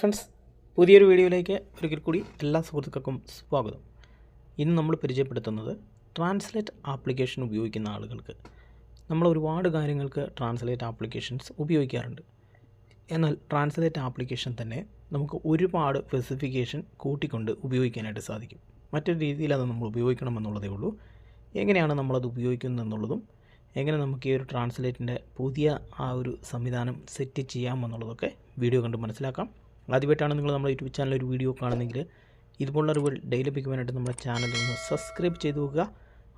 Friends പുതിയൊരു വീഡിയോയിലേക്ക് ഒരിക്കൽ കൂടി എല്ലാ സുഹൃത്തുക്കൾക്കും സ്വാഗതം. ഇന്ന് നമ്മൾ പരിചയപ്പെടുത്തുന്നത് ട്രാൻസ്ലേറ്റ് ആപ്ലിക്കേഷൻ ഉപയോഗിക്കുന്ന ആളുകൾക്ക്. നമ്മൾ ഒരുപാട് കാര്യങ്ങൾക്ക് ട്രാൻസ്ലേറ്റ് ആപ്ലിക്കേഷൻസ് ഉപയോഗിക്കാറുണ്ട്. എന്നാൽ ട്രാൻസ്ലേറ്റ് ആപ്ലിക്കേഷൻ തന്നെ നമുക്ക് ഒരുപാട് സ്പെസിഫിക്കേഷൻ കൂട്ടിക്കൊണ്ട് ഉപയോഗിക്കാനായിട്ട് സാധിക്കും. മറ്റൊരു രീതിയിൽ അത് നമ്മൾ ഉപയോഗിക്കണമെന്നുള്ളതേ ഉള്ളൂ. എങ്ങനെയാണ് നമ്മളത് ഉപയോഗിക്കുന്നത് എന്നുള്ളതും എങ്ങനെ നമുക്ക് ഈ ഒരു ട്രാൻസ്ലേറ്റിന്റെ പുതിയ ആ ഒരു സംവിധാനം സെറ്റ് ചെയ്യാമെന്നുള്ളതൊക്കെ വീഡിയോ കണ്ട് മനസ്സിലാക്കാം. ആദ്യമായിട്ടാണ് നിങ്ങൾ നമ്മുടെ യൂട്യൂബ് ചാനൽ ഒരു വീഡിയോ കാണുന്നെങ്കിൽ ഇതുപോലുള്ള അറിവുകൾ ഡെയിലി ലഭിക്കുവാനായിട്ട് നമ്മുടെ ചാനൽ ഒന്ന് സബ്സ്ക്രൈബ് ചെയ്തു വെക്കുക.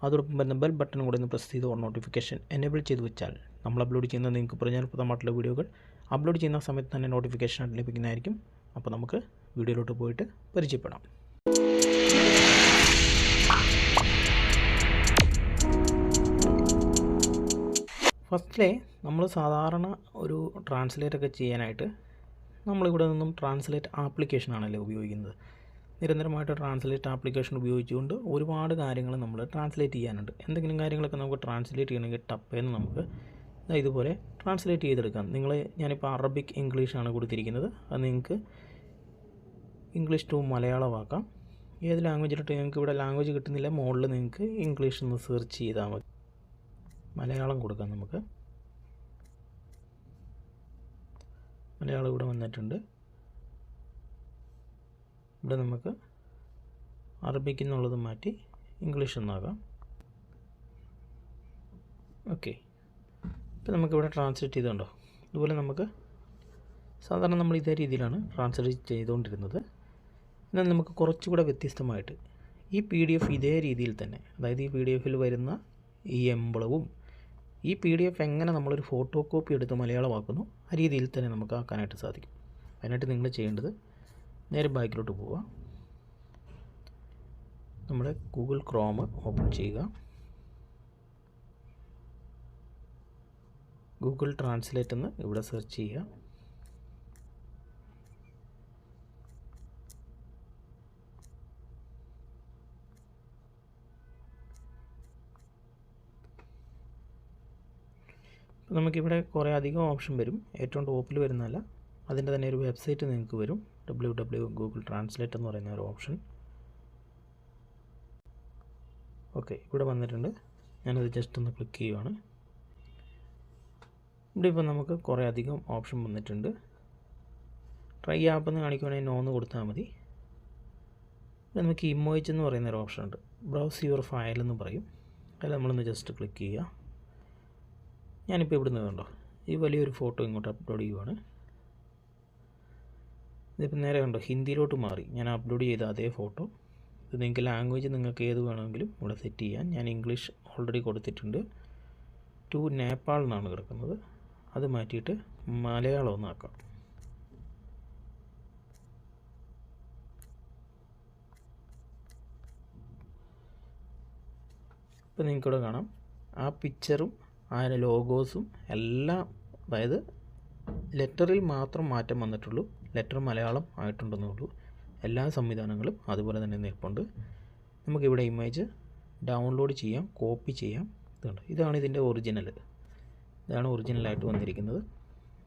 അതോടൊപ്പം വരുന്ന ബെൽ ബട്ടൺ കൂടെ ഒന്ന് പ്രസ് ചെയ്ത് നോട്ടിഫിക്കേഷൻ എനേബിൾ ചെയ്ത് വെച്ചാൽ നമ്മൾ അപ്ലോഡ് ചെയ്യുന്ന നിങ്ങൾക്ക് പ്രചാരപ്രദമായിട്ടുള്ള വീഡിയോകൾ അപ്ലോഡ് ചെയ്യുന്ന സമയത്ത് തന്നെ നോട്ടിഫിക്കേഷൻ ആയിട്ട് ലഭിക്കുന്നതായിരിക്കും. അപ്പോൾ നമുക്ക് വീഡിയോയിലോട്ട് പോയിട്ട് പരിചയപ്പെടാം. ഫസ്റ്റിലെ നമ്മൾ സാധാരണ ഒരു ട്രാൻസ്ലേറ്റ് ഒക്കെ ചെയ്യാനായിട്ട് നമ്മളിവിടെ നിന്നും ട്രാൻസ്ലേറ്റ് ആപ്ലിക്കേഷനാണല്ലേ ഉപയോഗിക്കുന്നത്. നിരന്തരമായിട്ട് ട്രാൻസ്ലേറ്റ് ആപ്ലിക്കേഷൻ ഉപയോഗിച്ചുകൊണ്ട് ഒരുപാട് കാര്യങ്ങൾ നമ്മൾ ട്രാൻസ്ലേറ്റ് ചെയ്യാനുണ്ട്. എന്തെങ്കിലും കാര്യങ്ങളൊക്കെ നമുക്ക് ട്രാൻസ്ലേറ്റ് ചെയ്യണമെങ്കിൽ ടപ്പേന്ന് നമുക്ക് ഇതുപോലെ ട്രാൻസ്ലേറ്റ് ചെയ്തെടുക്കാം. നിങ്ങൾ ഞാനിപ്പോൾ അറബിക് ഇംഗ്ലീഷാണ് കൊടുത്തിരിക്കുന്നത്. അത് നിങ്ങൾക്ക് ഇംഗ്ലീഷ് ടു മലയാളമാക്കാം. ഏത് ലാംഗ്വേജിലിട്ട് നിങ്ങൾക്ക് ഇവിടെ ലാംഗ്വേജ് കിട്ടുന്നില്ല. മുകളിൽ നിങ്ങൾക്ക് ഇംഗ്ലീഷ് ഒന്ന് സെർച്ച് ചെയ്താൽ മതി. മലയാളം കൊടുക്കാം നമുക്ക്. മലയാളം ഇവിടെ വന്നിട്ടുണ്ട്. ഇവിടെ നമുക്ക് അറബിക്ക് എന്നുള്ളത് മാറ്റി ഇംഗ്ലീഷ് എന്നാകാം ഓക്കെ. ഇപ്പം നമുക്കിവിടെ ട്രാൻസ്ലേറ്റ് ചെയ്തുണ്ടോ അതുപോലെ നമുക്ക് സാധാരണ നമ്മൾ ഇതേ രീതിയിലാണ് ട്രാൻസ്ലേറ്റ് ചെയ്തുകൊണ്ടിരുന്നത്. എന്നാൽ നമുക്ക് കുറച്ചുകൂടെ വ്യത്യസ്തമായിട്ട് ഈ പി ഡി എഫ് ഇതേ രീതിയിൽ തന്നെ അതായത് ഈ പി ഡി എഫിൽ വരുന്ന ഈ എംബളവും ഈ പി ഡി എഫ് എങ്ങനെ നമ്മളൊരു ഫോട്ടോ കോപ്പി എടുത്ത് മലയാളമാക്കുന്നു ആ രീതിയിൽ തന്നെ നമുക്ക് ആക്കാനായിട്ട് സാധിക്കും. അതിനായിട്ട് നിങ്ങൾ ചെയ്യേണ്ടത് നേരെ ബാക്കിലോട്ട് പോവുക. നമ്മുടെ ഗൂഗിൾ ക്രോം ഓപ്പൺ ചെയ്യുക. ഗൂഗിൾ ട്രാൻസ്ലേറ്റ് എന്ന് ഇവിടെ സെർച്ച് ചെയ്യുക. നമുക്കിവിടെ കുറേ അധികം ഓപ്ഷൻ വരും. ഏറ്റവും ടോപ്പിൽ വരുന്നതല്ല. അതിന്റെ തന്നെ ഒരു വെബ്സൈറ്റ് നിങ്ങൾക്ക് വരും. ഡബ്ല്യൂ ഡബ്ല്യൂ ഗൂഗിൾ ട്രാൻസ്ലേറ്റ് എന്ന് പറയുന്ന ഒരു ഓപ്ഷൻ. ഓക്കെ ഇവിടെ വന്നിട്ടുണ്ട്. ഞാനത് ജസ്റ്റ് ഒന്ന് ക്ലിക്ക് ചെയ്യുവാണ്. ഇവിടെ ഇപ്പോൾ നമുക്ക് കുറേ അധികം ഓപ്ഷൻ വന്നിട്ടുണ്ട്. ട്രൈ ആപ്പ് എന്ന് കാണിക്കുവാണെങ്കിൽ നോന്ന് കൊടുത്താൽ മതി. നമുക്ക് ഇമോയിച്ച് എന്ന് പറയുന്ന ഒരു ഓപ്ഷൻ ഉണ്ട്. ബ്രൗസ് യുവർ ഫയൽ എന്ന് പറയും. അതിൽ നമ്മളൊന്ന് ജസ്റ്റ് ക്ലിക്ക് ചെയ്യുക. ഞാനിപ്പോൾ ഇവിടുന്ന് കണ്ടോ ഈ വലിയൊരു ഫോട്ടോ ഇങ്ങോട്ട് അപ്ലോഡ് ചെയ്യുവാണ്. ഇതിപ്പോൾ നേരെ കണ്ടോ ഹിന്ദിയിലോട്ട് മാറി. ഞാൻ അപ്ലോഡ് ചെയ്ത അതേ ഫോട്ടോ. ഇത് നിങ്ങൾക്ക് ലാംഗ്വേജ് നിങ്ങൾക്ക് ഏത് വേണമെങ്കിലും ഇവിടെ സെറ്റ് ചെയ്യാൻ ഞാൻ ഇംഗ്ലീഷ് ഓൾറെഡി കൊടുത്തിട്ടുണ്ട്. ടു നേപ്പാൾ എന്നാണ് കിടക്കുന്നത്. അത് മാറ്റിയിട്ട് മലയാളം ഒന്നാക്കാം ഇപ്പം നിങ്ങൾക്കിവിടെ കാണാം. ആ പിക്ചറും ആ ലോഗോസും എല്ലാം അതായത് ലെറ്ററിൽ മാത്രം മാറ്റം വന്നിട്ടുള്ളൂ. ലെറ്റർ മലയാളം ആയിട്ടുണ്ടെന്നേ ഉള്ളൂ എല്ലാ സംവിധാനങ്ങളും അതുപോലെ തന്നെ നിൽപ്പുണ്ട്. നമുക്കിവിടെ ഇമേജ് ഡൗൺലോഡ് ചെയ്യാം കോപ്പി ചെയ്യാം. ഇതുണ്ട്. ഇതാണ് ഇതിന്റെ ഒറിജിനൽ ഇതാണ് ഒറിജിനലായിട്ട് വന്നിരിക്കുന്നത്.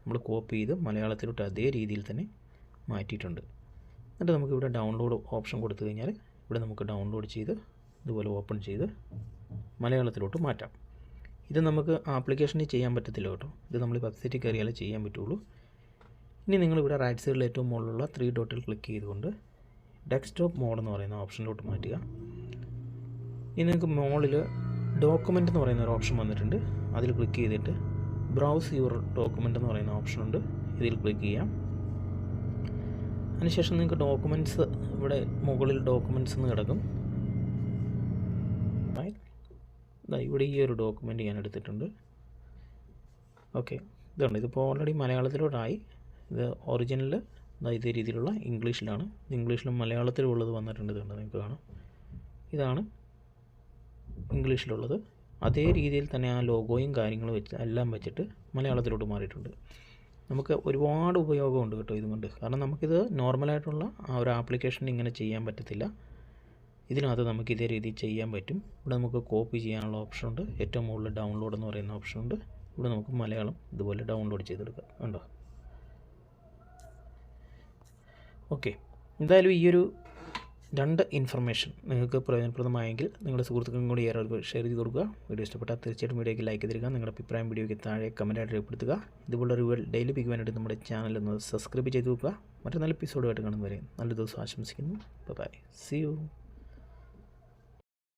നമ്മൾ കോപ്പി ചെയ്ത് മലയാളത്തിലോട്ട് അതേ രീതിയിൽ തന്നെ മാറ്റിയിട്ടുണ്ട്. എന്നിട്ട് നമുക്കിവിടെ ഡൗൺലോഡ് ഓപ്ഷൻ കൊടുത്തു കഴിഞ്ഞാൽ ഇവിടെ നമുക്ക് ഡൗൺലോഡ് ചെയ്ത് ഇതുപോലെ ഓപ്പൺ ചെയ്ത് മലയാളത്തിലോട്ട് മാറ്റാം. ഇത് നമുക്ക് ആപ്ലിക്കേഷനിൽ ചെയ്യാൻ പറ്റത്തില്ല കേട്ടോ. ഇത് നമ്മൾ വെബ്സൈറ്റിൽ കയറിയാലേ ചെയ്യാൻ പറ്റുള്ളൂ. ഇനി നിങ്ങളിവിടെ റൈറ്റ് സൈഡിൽ ഏറ്റവും മുകളിലുള്ള ത്രീ ഡോട്ടിൽ ക്ലിക്ക് ചെയ്തുകൊണ്ട് ഡെസ്ക്ടോപ്പ് മോഡ് എന്ന് പറയുന്ന ഓപ്ഷനിലോട്ട് മാറ്റുക. ഇനി നിങ്ങൾക്ക് മോളിൽ ഡോക്യുമെന്റ് എന്ന് പറയുന്ന ഒരു ഓപ്ഷൻ വന്നിട്ടുണ്ട്. അതിൽ ക്ലിക്ക് ചെയ്തിട്ട് ബ്രൗസ് യുവർ ഡോക്യുമെന്റ് എന്ന് പറയുന്ന ഓപ്ഷനുണ്ട് ഇതിൽ ക്ലിക്ക് ചെയ്യാം. അതിനുശേഷം നിങ്ങൾക്ക് ഡോക്യുമെന്റ്സ് ഇവിടെ മുകളിൽ ഡോക്യുമെന്റ്സ് എന്ന് കിടക്കും. ഇവിടെ ഈ ഒരു ഡോക്യുമെന്റ് ഞാൻ എടുത്തിട്ടുണ്ട്. ഓക്കെ ഇതുണ്ട് ഇതിപ്പോൾ ഓൾറെഡി മലയാളത്തിലോട്ടായി ഇത് ഒറിജിനൽ ഇതേ രീതിയിലുള്ള ഇംഗ്ലീഷിലാണ്. ഇംഗ്ലീഷിലും മലയാളത്തിലും ഉള്ളത് വന്നിട്ടുണ്ട് ഇതുണ്ട്. നിങ്ങൾക്ക് കാണാം. ഇതാണ് ഇംഗ്ലീഷിലുള്ളത്. അതേ രീതിയിൽ തന്നെ ആ ലോഗോയും കാര്യങ്ങളും വെച്ച് എല്ലാം വെച്ചിട്ട് മലയാളത്തിലോട്ട് മാറിയിട്ടുണ്ട്. നമുക്ക് ഒരുപാട് ഉപയോഗമുണ്ട് കേട്ടോ ഇതുകൊണ്ട്. കാരണം നമുക്കിത് നോർമലായിട്ടുള്ള ആ ഒരു ആപ്ലിക്കേഷൻ ഇങ്ങനെ ചെയ്യാൻ പറ്റത്തില്ല. ഇതിനകത്ത് നമുക്ക് ഇതേ രീതിയിൽ ചെയ്യാൻ പറ്റും. ഇവിടെ നമുക്ക് കോപ്പി ചെയ്യാനുള്ള ഓപ്ഷൻ ഉണ്ട്. ഏറ്റവും മുകളിൽ ഡൗൺലോഡ് എന്ന് പറയുന്ന ഓപ്ഷൻ ഉണ്ട്. ഇവിടെ നമുക്ക് മലയാളം ഇതുപോലെ ഡൗൺലോഡ് ചെയ്തെടുക്കാം. കണ്ടോ? ഓക്കെ എന്തായാലും ഈ ഒരു രണ്ട് ഇൻഫർമേഷൻ നിങ്ങൾക്ക് പ്രയോജനപ്രദമായെങ്കിൽ നിങ്ങളുടെ സുഹൃത്തുക്കൾക്കും കൂടി ഏറെ ഷെയർ ചെയ്ത് കൊടുക്കുക. വീഡിയോ ഇഷ്ടപ്പെട്ടാൽ തീർച്ചയായിട്ടും വീഡിയോയ്ക്ക് ലൈക്ക് ചെയ്തിരിക്കുക. നിങ്ങളുടെ അഭിപ്രായം വീഡിയോയ്ക്ക് താഴെ കമന്റായിട്ട് രേഖപ്പെടുത്തുക. ഇതുപോലുള്ള റിവ്യൂ ഡെയിലി ലഭിക്കുവാനായിട്ട് നമ്മുടെ ചാനൽ ഒന്ന് സബ്സ്ക്രൈബ് ചെയ്ത് വെക്കുക. മറ്റൊരു നല്ല എപ്പിസോഡുമായിട്ട് കാണുന്നവരെ നല്ല ദിവസം ആശംസിക്കുന്നു. By C U